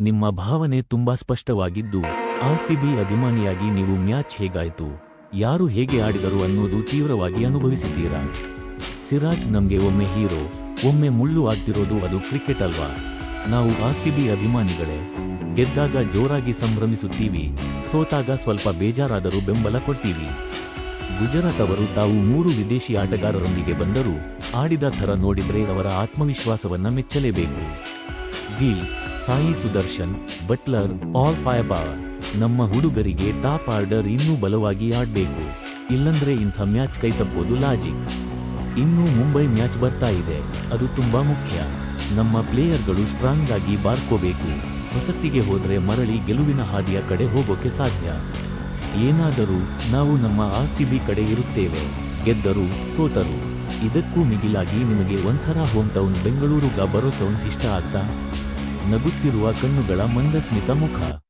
ನಿಮ್ಮ ಭಾವನೆ ತುಂಬಾ ಸ್ಪಷ್ಟವಾಗಿದ್ದು, ಆರ್ಸಿಬಿ ಅಭಿಮಾನಿಯಾಗಿ ನೀವು ಮ್ಯಾಚ್ ಹೇಗಾಯಿತು, ಯಾರು ಹೇಗೆ ಆಡಿದರು ಅನ್ನೋದು ತೀವ್ರವಾಗಿ ಅನುಭವಿಸಿದ್ದೀರಾ? ಸಿರಾಜ್ ನಮ್ಗೆ ಒಮ್ಮೆ ಹೀರೋ, ಒಮ್ಮೆ ಮುಳ್ಳು ಆಗ್ತಿರೋದು ಅದು ಕ್ರಿಕೆಟ್ ಅಲ್ವಾ? ನಾವು ಆರ್ಸಿಬಿ ಅಭಿಮಾನಿಗಳೇ, ಗೆದ್ದಾಗ ಜೋರಾಗಿ ಸಂಭ್ರಮಿಸುತ್ತೀವಿ, ಸೋತಾಗ ಸ್ವಲ್ಪ ಬೇಜಾರಾದರೂ ಬೆಂಬಲ ಕೊಡ್ತೀವಿ. ಗುಜರಾತ್ ಅವರು ತಾವು ಮೂರು ವಿದೇಶಿ ಆಟಗಾರರೊಂದಿಗೆ ಬಂದರೂ, ಆಡಿದ ಥರ ನೋಡಿದರೆ ಅವರ ಆತ್ಮವಿಶ್ವಾಸವನ್ನ ಮೆಚ್ಚಲೇಬೇಕು. ಗಿಲ್ ಸಾಯಿ ಸುದರ್ಶನ್, ಬಟ್ಲರ್, ಆಲ್ ಫೈಬಾರ್ ನಮ್ಮ ಹುಡುಗರಿಗೆ ಟಾಪ್ ಆರ್ಡರ್ ಇನ್ನೂ ಬಲವಾಗಿ ಆಡಬೇಕು. ಇಲ್ಲಂದ್ರೆ ಇಂಥ ಮ್ಯಾಚ್ ಕೈತಪ್ಪೋದು ಲಾಜಿಕ್ ಇನ್ನೂ ಮುಂಬೈ ಮ್ಯಾಚ್ ಬರ್ತಾ ಇದೆ. ಅದು ತುಂಬಾ ಮುಖ್ಯ. ನಮ್ಮ ಪ್ಲೇಯರ್ಗಳು ಸ್ಟ್ರಾಂಗ್ ಆಗಿ ಬಾರ್ಕೋಬೇಕು. ಹೊಸತ್ತಿಗೆ ಹೋದ್ರೆ ಮರಳಿ ಗೆಲುವಿನ ಹಾದಿಯ ಕಡೆ ಹೋಗೋಕೆ ಸಾಧ್ಯ. ಏನಾದರೂ ನಾವು ನಮ್ಮ ಆರ್ಸಿಬಿ ಕಡೆ ಇರುತ್ತೇವೆ. ಗೆದ್ದರು ಸೋತರು. ಇದಕ್ಕೂ ಮಿಗಿಲಾಗಿ ನಿಮಗೆ ಒಂಥರ ಹೋಮ್ ಟೌನ್ ಬೆಂಗಳೂರುಗ ಬರೋ ಸೌಂಡ್ಸ್ ಇಷ್ಟ ಆಗ್ತಾ? ನಗುತ್ತಿರುವ ಕಣ್ಣುಗಳ ಮಂದಸ್ಮಿತ ಮುಖ.